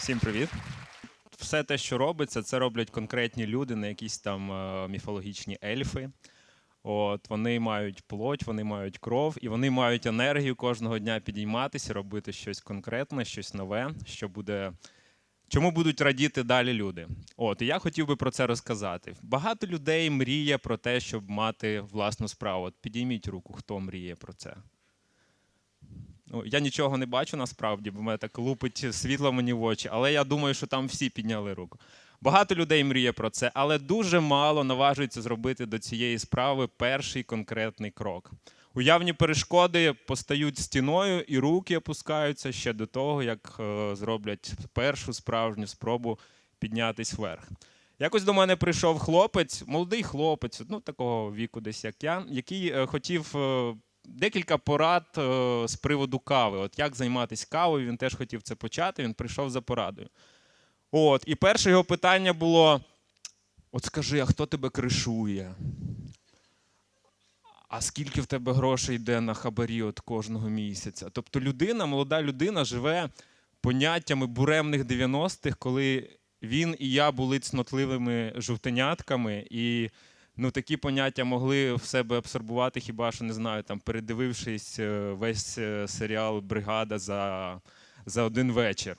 Всім привіт. Все те, що робиться, це роблять конкретні люди, не якісь там е, міфологічні ельфи. От, вони мають плоть, вони мають кров, і вони мають енергію кожного дня підійматися, робити щось конкретне, щось нове, що буде. Чому будуть радіти далі люди? От, і я хотів би про це розказати. Багато людей мріє про те, щоб мати власну справу. От підійміть руку, хто мріє про це. Ну, я нічого не бачу насправді, бо мене так лупить світло мені в очі, але я думаю, що там всі підняли руку. Багато людей мріє про це, але дуже мало наважується зробити до цієї справи перший конкретний крок. Уявні перешкоди постають стіною, і руки опускаються ще до того, як е, зроблять першу справжню спробу піднятись вверх. Якось до мене прийшов хлопець, молодий хлопець, ну такого віку, десь як я, який е, хотів е, декілька порад е, з приводу кави. От як займатися кавою, він теж хотів це почати. Він прийшов за порадою. От, і перше його питання було: от скажи, а хто тебе кришує? А скільки в тебе грошей йде на хабарі от кожного місяця? Тобто людина, молода людина живе поняттями буремних 90-х, коли він і я були цнотливими жовтенятками, і ну, такі поняття могли в себе абсорбувати, хіба що не знаю, там, передивившись е, весь е, серіал Бригада за, за один вечір.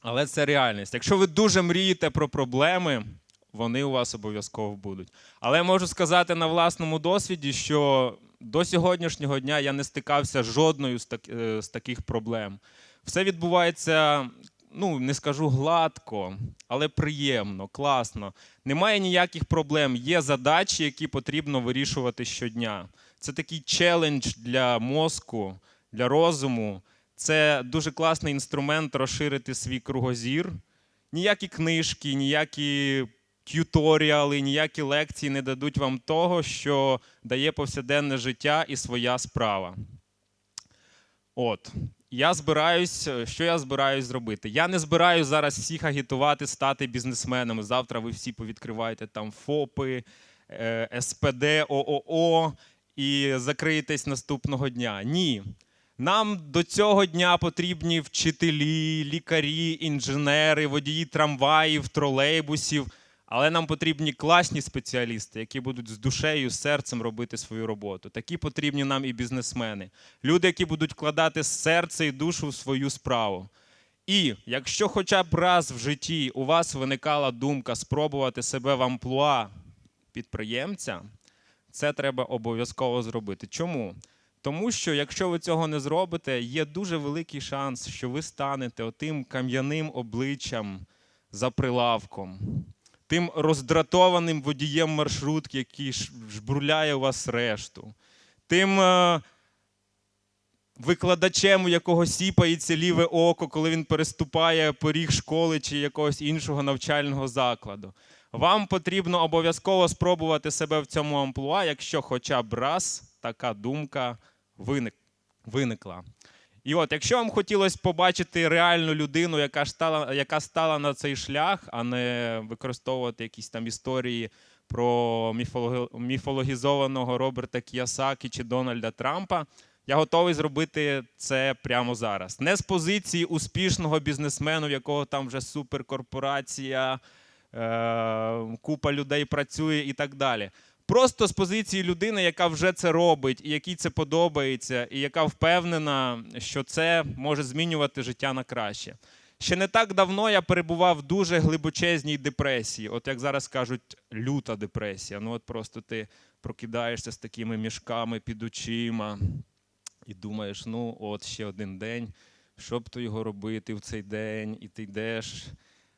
Але це реальність. Якщо ви дуже мрієте про проблеми, вони у вас обов'язково будуть. Але я можу сказати на власному досвіді, що до сьогоднішнього дня я не стикався жодною з, е, з таких проблем. Все відбувається, ну не скажу гладко, але приємно, класно. Немає ніяких проблем. Є задачі, які потрібно вирішувати щодня. Це такий челендж для мозку, для розуму. Це дуже класний інструмент розширити свій кругозір. Ніякі книжки, ніякі т'юторіали, ніякі лекції не дадуть вам того, що дає повсякденне життя і своя справа. От. Я збираюсь, що я збираюсь зробити? Я не збираюсь зараз всіх агітувати стати бізнесменами. Завтра ви всі повідкриваєте там ФОПи, е, СПД, ООО і закриєтесь наступного дня. Ні. Нам до цього дня потрібні вчителі, лікарі, інженери, водії трамваїв, тролейбусів. Але нам потрібні класні спеціалісти, які будуть з душею, з серцем робити свою роботу. Такі потрібні нам і бізнесмени. Люди, які будуть вкладати серце і душу в свою справу. І якщо хоча б раз в житті у вас виникала думка спробувати себе в амплуа підприємця, це треба обов'язково зробити. Чому? Тому що якщо ви цього не зробите, є дуже великий шанс, що ви станете отим кам'яним обличчям за прилавком, тим роздратованим водієм маршрутки, який жбурляє вас решту, тим е, викладачем, у якого сіпається ліве око, коли він переступає поріг школи чи якогось іншого навчального закладу. Вам потрібно обов'язково спробувати себе в цьому амплуа, якщо хоча б раз така думка виник, виникла. І от, якщо вам хотілося побачити реальну людину, яка стала, яка стала на цей шлях, а не використовувати якісь там історії про міфологізованого Роберта Кіосакі чи Дональда Трампа, я готовий зробити це прямо зараз. Не з позиції успішного бізнесмену, в якого там вже суперкорпорація, е, купа людей працює і так далі. Просто з позиції людини, яка вже це робить, і якій це подобається, і яка впевнена, що це може змінювати життя на краще. Ще не так давно я перебував в дуже глибочезній депресії. От як зараз кажуть, люта депресія. Ну от просто ти прокидаєшся з такими мішками під очима і думаєш, ну от ще один день, що б то його робити в цей день, і ти йдеш,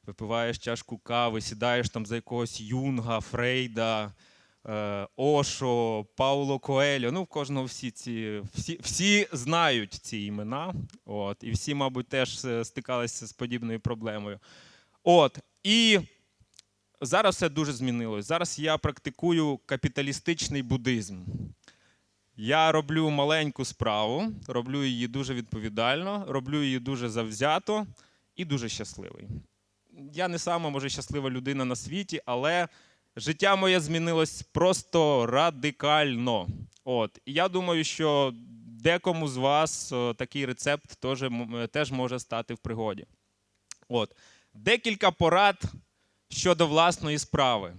випиваєш чашку кави, сідаєш там за якогось юнга, Фрейда, Ошо, Пауло Коельо. Ну, в кожного всі ці всі, всі знають ці імена. От, і всі, мабуть, теж е, стикалися з подібною проблемою. От, і зараз все дуже змінилось. Зараз я практикую капіталістичний буддизм. Я роблю маленьку справу, роблю її дуже відповідально, роблю її дуже завзято і дуже щасливий. Я не сама може щаслива людина на світі, але життя моє змінилось просто радикально. От. І я думаю, що декому з вас е, такий рецепт теж, теж може стати в пригоді. От. Декілька порад щодо власної справи.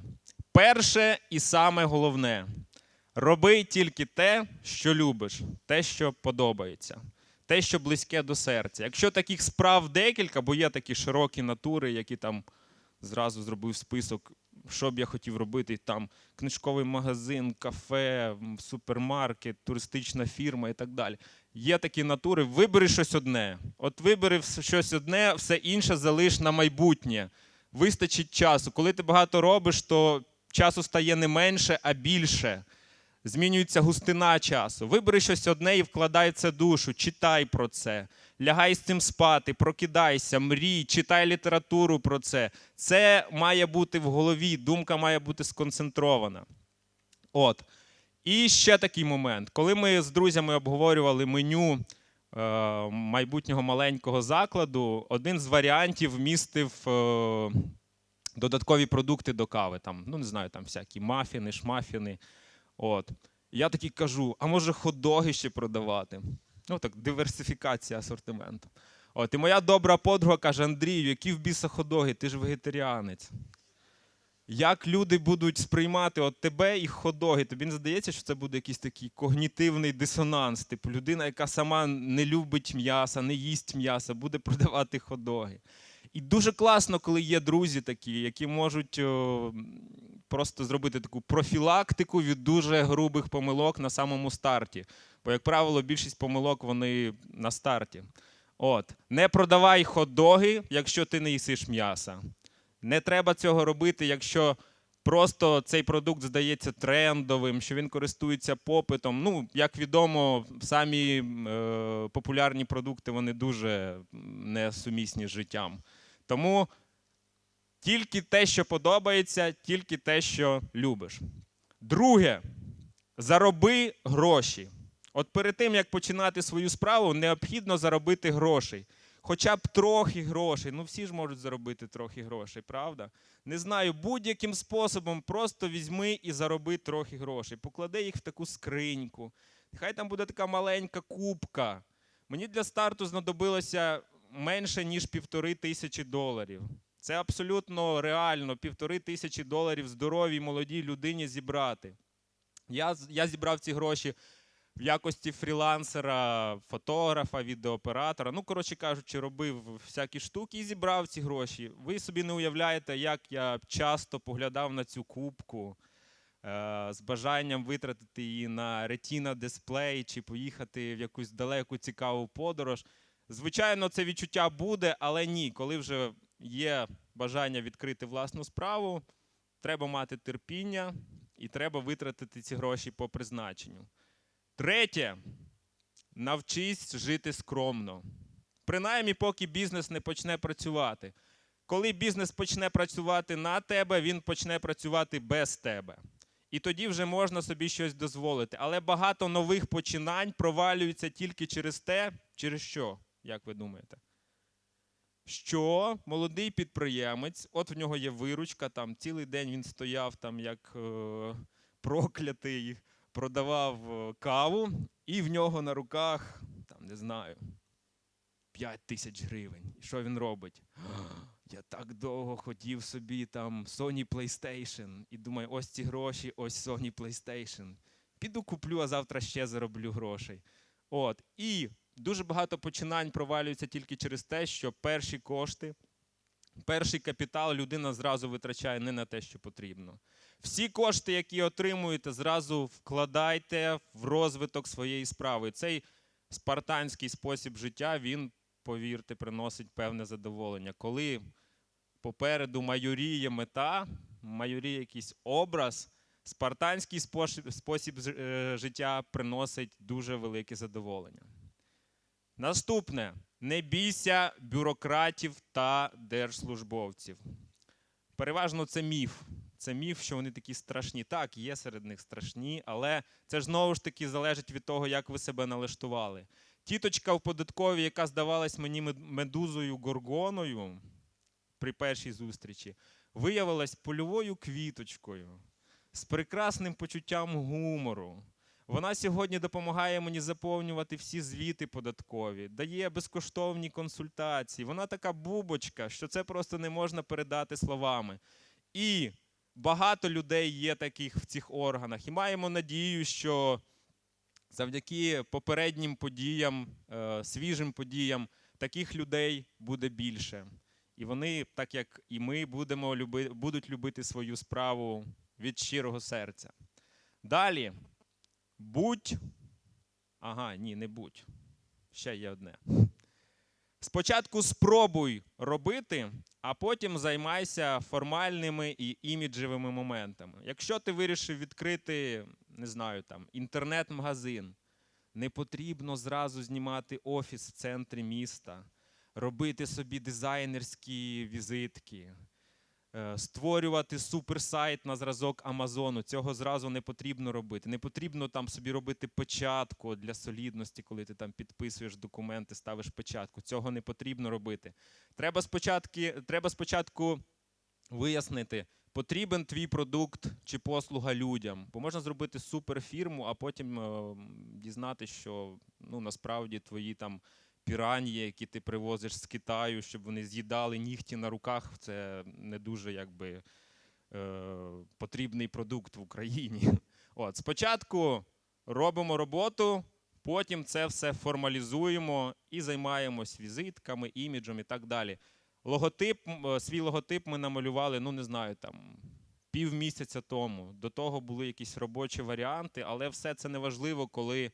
Перше і саме головне роби тільки те, що любиш, те, що подобається, те, що близьке до серця. Якщо таких справ декілька, бо є такі широкі натури, які там зразу зробив список, що б я хотів робити, там книжковий магазин, кафе, супермаркет, туристична фірма і так далі. Є такі натури, вибери щось одне. От вибери щось одне, все інше залиш на майбутнє. Вистачить часу. Коли ти багато робиш, то часу стає не менше, а більше. Змінюється густина часу. Вибери щось одне і вкладай це душу, читай про це, лягай з цим спати, прокидайся, мрій, читай літературу про це. Це має бути в голові, думка має бути сконцентрована. От. І ще такий момент. Коли ми з друзями обговорювали меню е, майбутнього маленького закладу, один з варіантів містив е, додаткові продукти до кави. Там, ну, не знаю, там всякі мафіни, шмафіни. От. Я такий кажу: а може хот-доги ще продавати? Ну так, диверсифікація асортименту. От, і моя добра подруга каже: Андрію, які в біса хот-доги? Ти ж вегетаріанець. Як люди будуть сприймати от тебе і хот-доги? Тобі не здається, що це буде якийсь такий когнітивний дисонанс? Типу людина, яка сама не любить м'яса, не їсть м'яса, буде продавати хот-доги. І дуже класно, коли є друзі такі, які можуть просто зробити таку профілактику від дуже грубих помилок на самому старті. Бо, як правило, більшість помилок вони на старті. От. Не продавай хот-доги, якщо ти не їсиш м'яса. Не треба цього робити, якщо просто цей продукт здається трендовим, що він користується попитом. Ну, як відомо, самі е, популярні продукти вони дуже несумісні з життям. Тому тільки те, що подобається, тільки те, що любиш. Друге, зароби гроші. От перед тим, як починати свою справу, необхідно заробити грошей. Хоча б трохи грошей. Ну всі ж можуть заробити трохи грошей, правда? Не знаю, будь-яким способом просто візьми і зароби трохи грошей. Поклади їх в таку скриньку. Нехай там буде така маленька кубка. Мені для старту знадобилося менше, ніж півтори тисячі доларів. Це абсолютно реально півтори тисячі доларів здоровій молодій людині зібрати. Я, я зібрав ці гроші в якості фрілансера, фотографа, відеооператора. Ну, коротше кажучи, робив всякі штуки і зібрав ці гроші. Ви собі не уявляєте, як я часто поглядав на цю кубку е, з бажанням витратити її на ретіна дисплей чи поїхати в якусь далеку цікаву подорож. Звичайно, це відчуття буде, але ні, коли вже є бажання відкрити власну справу, треба мати терпіння і треба витратити ці гроші по призначенню. Третє, навчись жити скромно. Принаймні, поки бізнес не почне працювати. Коли бізнес почне працювати на тебе, він почне працювати без тебе. І тоді вже можна собі щось дозволити. Але багато нових починань провалюються тільки через те, через що, як ви думаєте? Що молодий підприємець, от в нього є виручка, там цілий день він стояв там як е, проклятий, продавав е, каву, і в нього на руках, там не знаю, 5 тисяч гривень. І що він робить? Я так довго хотів собі там Sony PlayStation. І думаю, ось ці гроші, ось Sony PlayStation. Піду куплю, а завтра ще зароблю грошей. От. І дуже багато починань провалюються тільки через те, що перші кошти, перший капітал людина зразу витрачає не на те, що потрібно. Всі кошти, які отримуєте, зразу вкладайте в розвиток своєї справи. Цей спартанський спосіб життя, він, повірте, приносить певне задоволення. Коли попереду майоріє мета, майоріє якийсь образ, спартанський спосіб е, життя приносить дуже велике задоволення. Наступне: не бійся бюрократів та держслужбовців. Переважно це міф. Це міф, що вони такі страшні. Так, є серед них страшні, але це ж знову ж таки залежить від того, як ви себе налаштували. Тіточка в податковій, яка здавалась мені медузою горгоною при першій зустрічі, виявилась польовою квіточкою з прекрасним почуттям гумору. Вона сьогодні допомагає мені заповнювати всі звіти податкові, дає безкоштовні консультації. Вона така бубочка, що це просто не можна передати словами. І багато людей є таких в цих органах. І маємо надію, що завдяки попереднім подіям, е, свіжим подіям, таких людей буде більше. І вони, так як і ми, будемо будуть любити свою справу від щирого серця. Далі. Будь. Ага, ні, не будь. Ще є одне. Спочатку спробуй робити, а потім займайся формальними і іміджевими моментами. Якщо ти вирішив відкрити, не знаю, там, інтернет-магазин, не потрібно зразу знімати офіс в центрі міста, робити собі дизайнерські візитки, створювати суперсайт на зразок Амазону. Цього зразу не потрібно робити. Не потрібно там собі робити печатку для солідності, коли ти там підписуєш документи, ставиш печатку. Цього не потрібно робити. Треба спочатку, треба спочатку вияснити, потрібен твій продукт чи послуга людям. Бо можна зробити суперфірму, а потім е, дізнати, що ну, насправді твої там піранії, які ти привозиш з Китаю, щоб вони з'їдали нігті на руках, це не дуже якби, е, потрібний продукт в Україні. От, спочатку робимо роботу, потім це все формалізуємо і займаємось візитками, іміджем і так далі. Логотип, е, свій логотип ми намалювали, ну не знаю, там півмісяця тому. До того були якісь робочі варіанти, але все це неважливо, коли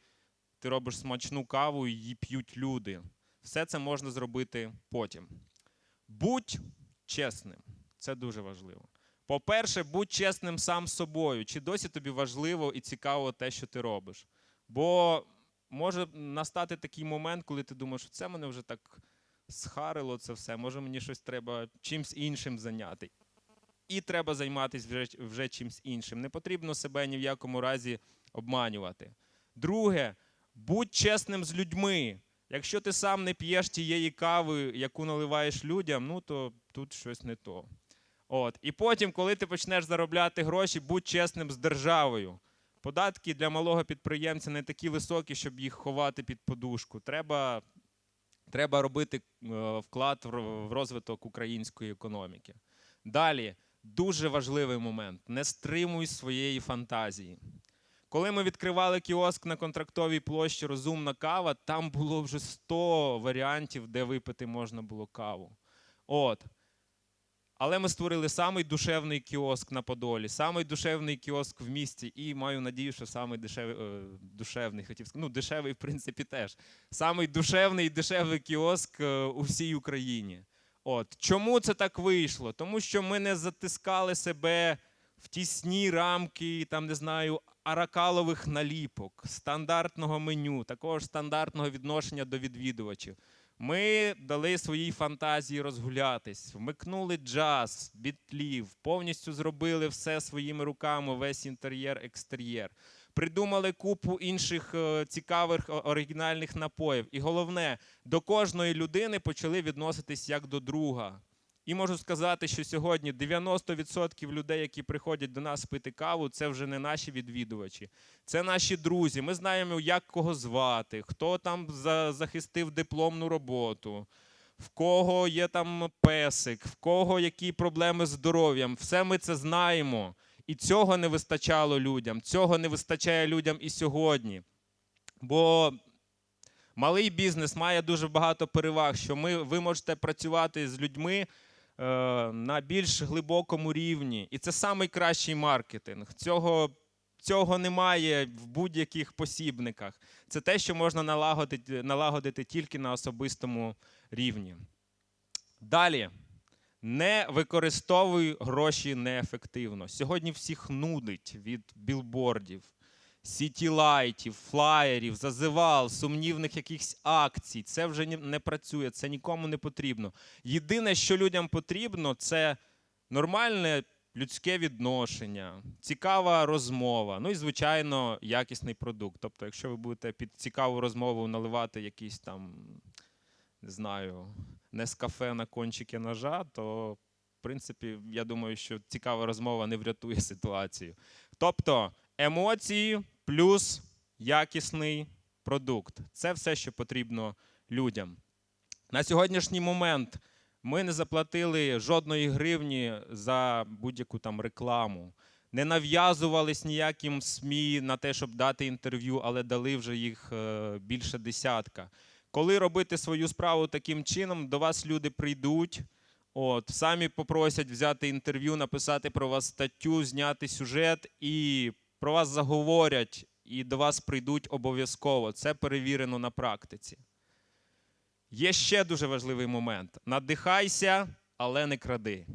ти робиш смачну каву і її п'ють люди. Все це можна зробити потім. Будь чесним. Це дуже важливо. По-перше, будь чесним сам з собою. Чи досі тобі важливо і цікаво те, що ти робиш? Бо може настати такий момент, коли ти думаєш, що це мене вже так схарило це все, може мені щось треба чимсь іншим зайняти. І треба займатися вже, вже чимсь іншим. Не потрібно себе ні в якому разі обманювати. Друге, будь чесним з людьми. Якщо ти сам не п'єш тієї кави, яку наливаєш людям, ну то тут щось не то. От. І потім, коли ти почнеш заробляти гроші, будь чесним з державою. Податки для малого підприємця не такі високі, щоб їх ховати під подушку. Треба, треба робити е, вклад в розвиток української економіки. Далі, дуже важливий момент: не стримуй своєї фантазії. Коли ми відкривали кіоск на контрактовій площі Розумна кава, там було вже 100 варіантів, де випити можна було каву. От. Але ми створили самий душевний кіоск на Подолі, самий душевний кіоск в місті, і маю надію, що самий дешевий, е, душевний, хотів сказати, ну, дешевий, в принципі, теж. Самий душевний і дешевий кіоск е, у всій Україні. От. Чому це так вийшло? Тому що ми не затискали себе в тісні рамки, там, не знаю, аракалових наліпок, стандартного меню, такого ж стандартного відношення до відвідувачів. Ми дали своїй фантазії розгулятись, вмикнули джаз, бітлів, повністю зробили все своїми руками, весь інтер'єр, екстер'єр. Придумали купу інших е, цікавих оригінальних напоїв. І головне, до кожної людини почали відноситись як до друга. І можу сказати, що сьогодні 90% людей, які приходять до нас пити каву, це вже не наші відвідувачі, це наші друзі. Ми знаємо, як кого звати, хто там захистив дипломну роботу, в кого є там песик, в кого які проблеми з здоров'ям. Все ми це знаємо. І цього не вистачало людям. Цього не вистачає людям і сьогодні. Бо малий бізнес має дуже багато переваг, що ми, ви можете працювати з людьми на більш глибокому рівні. І це найкращий маркетинг. Цього, цього немає в будь-яких посібниках. Це те, що можна налагодити, налагодити тільки на особистому рівні. Далі. Не використовуй гроші неефективно. Сьогодні всіх нудить від білбордів, сітілайтів, флаєрів, зазивал, сумнівних якихось акцій. Це вже не працює, це нікому не потрібно. Єдине, що людям потрібно, це нормальне людське відношення, цікава розмова. Ну і, звичайно, якісний продукт. Тобто, якщо ви будете під цікаву розмову наливати якісь там, не знаю, не з кафе на кончики ножа, то, в принципі, я думаю, що цікава розмова не врятує ситуацію. Тобто емоції плюс якісний продукт. Це все, що потрібно людям. На сьогоднішній момент ми не заплатили жодної гривні за будь-яку там рекламу. Не нав'язувались ніяким СМІ на те, щоб дати інтерв'ю, але дали вже їх е, більше десятка. Коли робити свою справу таким чином, до вас люди прийдуть, от, самі попросять взяти інтерв'ю, написати про вас статтю, зняти сюжет і про вас заговорять, і до вас прийдуть обов'язково. Це перевірено на практиці. Є ще дуже важливий момент: надихайся, але не кради.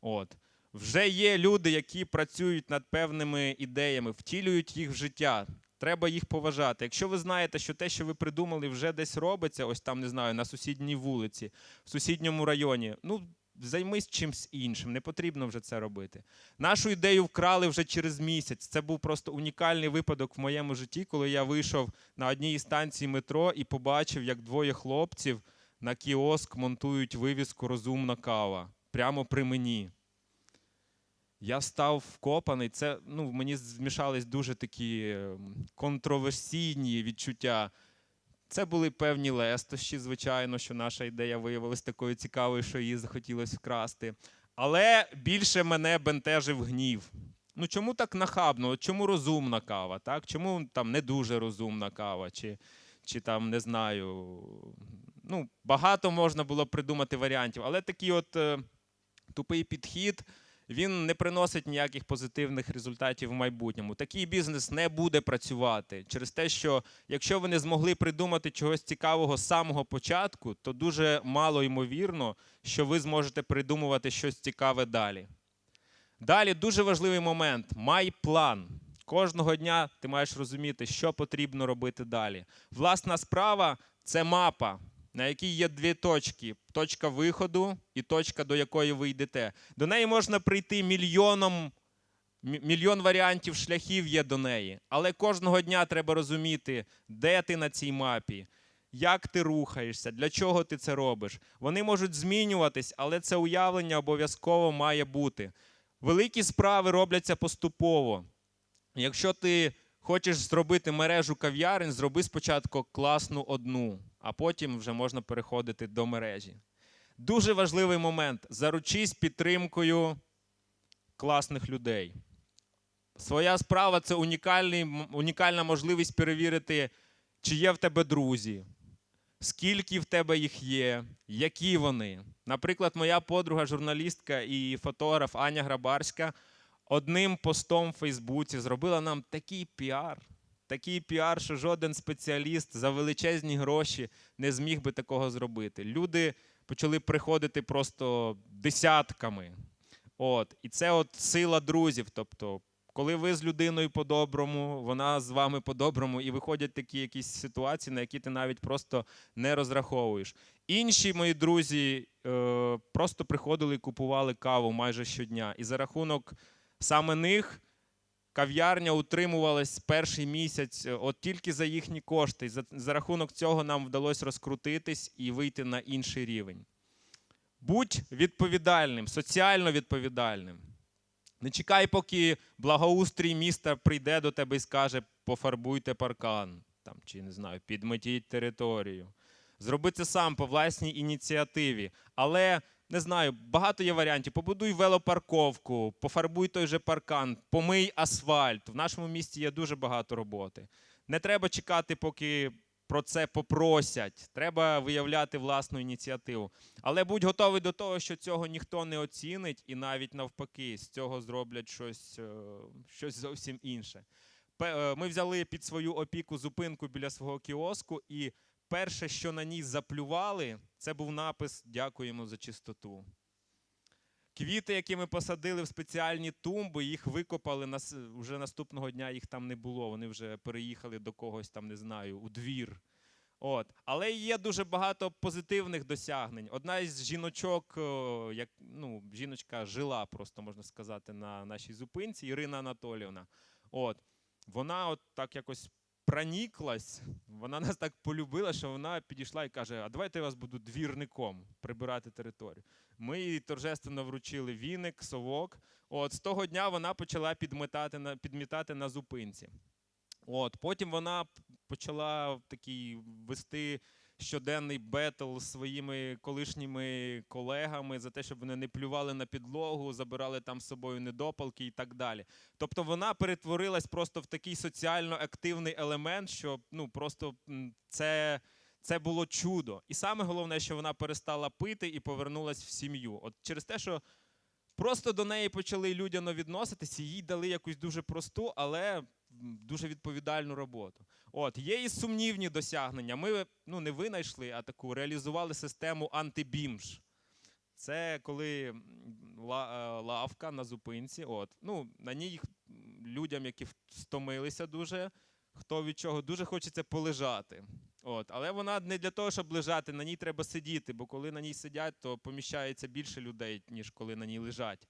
От. Вже є люди, які працюють над певними ідеями, втілюють їх в життя. Треба їх поважати. Якщо ви знаєте, що те, що ви придумали, вже десь робиться, ось там не знаю, на сусідній вулиці, в сусідньому районі, ну займись чимсь іншим, не потрібно вже це робити. Нашу ідею вкрали вже через місяць. Це був просто унікальний випадок в моєму житті, коли я вийшов на одній із станцій метро і побачив, як двоє хлопців на кіоск монтують вивіску Розумна кава прямо при мені. Я став вкопаний. Це ну, мені змішались дуже такі ем, контроверсійні відчуття. Це були певні лестощі, звичайно, що наша ідея виявилася такою цікавою, що її захотілося вкрасти. Але більше мене бентежив гнів. Ну чому так нахабно? Чому розумна кава? Так? Чому там не дуже розумна кава? Чи, чи там не знаю. Ну, багато можна було придумати варіантів, але такий от е, тупий підхід він не приносить ніяких позитивних результатів в майбутньому. Такий бізнес не буде працювати через те, що якщо ви не змогли придумати чогось цікавого з самого початку, то дуже мало ймовірно, що ви зможете придумувати щось цікаве далі. Далі дуже важливий момент: май план. Кожного дня ти маєш розуміти, що потрібно робити далі. Власна справа це мапа, на якій є дві точки: точка виходу і точка, до якої ви йдете. До неї можна прийти мільйоном, мільйон варіантів шляхів є до неї. Але кожного дня треба розуміти, де ти на цій мапі, як ти рухаєшся, для чого ти це робиш. Вони можуть змінюватись, але це уявлення обов'язково має бути. Великі справи робляться поступово. Якщо ти хочеш зробити мережу кав'ярень, зроби спочатку класну одну, а потім вже можна переходити до мережі. Дуже важливий момент: заручись підтримкою класних людей. Своя справа це унікальний, унікальна можливість перевірити, чи є в тебе друзі, скільки в тебе їх є, які вони. Наприклад, моя подруга, журналістка і фотограф Аня Грабарська одним постом в Фейсбуці зробила нам такий піар. Такий піар, що жоден спеціаліст за величезні гроші не зміг би такого зробити. Люди почали приходити просто десятками. От. І це от сила друзів. Тобто, коли ви з людиною по-доброму, вона з вами по-доброму, і виходять такі якісь ситуації, на які ти навіть просто не розраховуєш. Інші мої друзі е, просто приходили і купували каву майже щодня. І за рахунок саме них кав'ярня утримувалась перший місяць е, от тільки за їхні кошти. За, за рахунок цього нам вдалося розкрутитись і вийти на інший рівень. Будь відповідальним, соціально відповідальним. Не чекай, поки благоустрій міста прийде до тебе і скаже: пофарбуйте паркан там, чи не знаю, підметіть територію. Зроби це сам по власній ініціативі. Але не знаю, багато є варіантів. Побудуй велопарковку, пофарбуй той же паркан, помий асфальт. В нашому місті є дуже багато роботи. Не треба чекати, поки про це попросять. Треба виявляти власну ініціативу. Але будь готовий до того, що цього ніхто не оцінить, і навіть навпаки, з цього зроблять щось, е, щось зовсім інше. Е, Ми взяли під свою опіку зупинку біля свого кіоску, і перше, що на ній заплювали, це був напис Дякуємо за чистоту. Квіти, які ми посадили в спеціальні тумби, їх викопали вже наступного дня. Їх там не було. Вони вже переїхали до когось там, не знаю, у двір. От. Але є дуже багато позитивних досягнень. Одна із жіночок, як ну, жіночка жила, просто можна сказати, на нашій зупинці, Ірина Анатоліївна. От. Вона от так якось проніклась, вона нас так полюбила, що вона підійшла і каже: А давайте я вас буду двірником прибирати територію. Ми їй торжественно вручили віник, совок. От з того дня вона почала підмітати на, підмітати на зупинці. От, потім вона почала такий вести щоденний бетл з своїми колишніми колегами за те, щоб вони не плювали на підлогу, забирали там з собою недопалки і так далі. Тобто вона перетворилась просто в такий соціально активний елемент, що ну просто це. Це було чудо. І саме головне, що вона перестала пити і повернулась в сім'ю. От через те, що просто до неї почали людяно відноситися, їй дали якусь дуже просту, але дуже відповідальну роботу. От, є і сумнівні досягнення. Ми ну, не винайшли, а таку реалізували систему антибімж. Це коли е, лавка на зупинці. От, ну, на ній людям, які стомилися дуже, хто від чого дуже хочеться полежати. От, але вона не для того, щоб лежати, на ній треба сидіти, бо коли на ній сидять, то поміщається більше людей, ніж коли на ній лежать.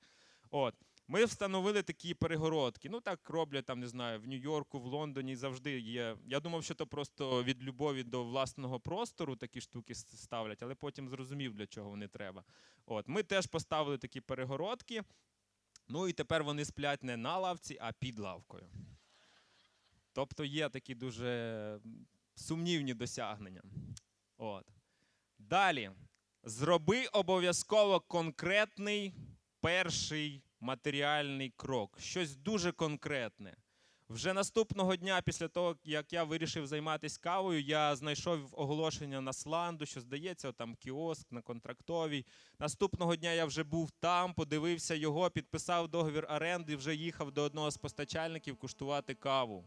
От. Ми встановили такі перегородки. Ну так роблять там, не знаю, в Нью-Йорку, в Лондоні завжди є. Я думав, що то просто від любові до власного простору такі штуки ставлять, але потім зрозумів, для чого вони треба. От. Ми теж поставили такі перегородки. Ну і тепер вони сплять не на лавці, а під лавкою. Тобто є такі дуже сумнівні досягнення. От. Далі. Зроби обов'язково конкретний перший матеріальний крок. Щось дуже конкретне. Вже наступного дня, після того, як я вирішив займатися кавою, я знайшов оголошення на Сланду, що здається, там кіоск на контрактовій. Наступного дня я вже був там, подивився його, підписав договір оренди, вже їхав до одного з постачальників куштувати каву.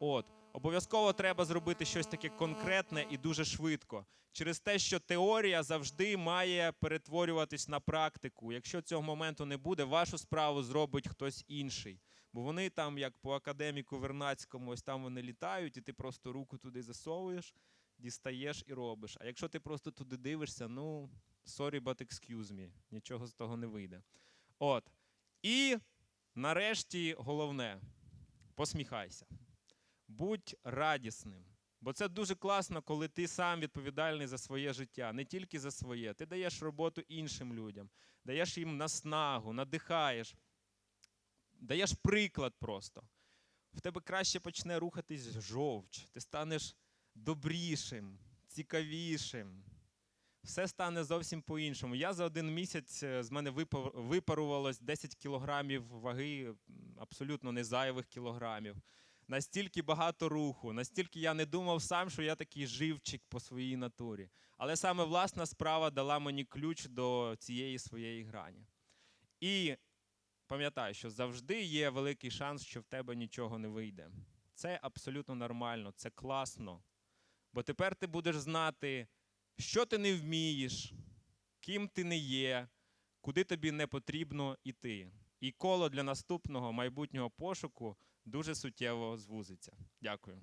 От, обов'язково треба зробити щось таке конкретне і дуже швидко. Через те, що теорія завжди має перетворюватись на практику. Якщо цього моменту не буде, вашу справу зробить хтось інший. Бо вони там, як по академіку Вернацькому, ось там вони літають, і ти просто руку туди засовуєш, дістаєш і робиш. А якщо ти просто туди дивишся, ну sorry, but excuse me, нічого з того не вийде. От. І нарешті головне посміхайся будь радісним. Бо це дуже класно, коли ти сам відповідальний за своє життя, не тільки за своє. Ти даєш роботу іншим людям, даєш їм наснагу, надихаєш, даєш приклад просто. В тебе краще почне рухатись жовч, ти станеш добрішим, цікавішим. Все стане зовсім по-іншому. Я за один місяць е, з мене випар- випарувалось 10 кілограмів ваги, абсолютно не зайвих кілограмів настільки багато руху, настільки я не думав сам, що я такий живчик по своїй натурі. Але саме власна справа дала мені ключ до цієї своєї грані. І пам'ятай, що завжди є великий шанс, що в тебе нічого не вийде. Це абсолютно нормально, це класно. Бо тепер ти будеш знати, що ти не вмієш, ким ти не є, куди тобі не потрібно йти. І коло для наступного майбутнього пошуку дуже суттєво звузиться. Дякую.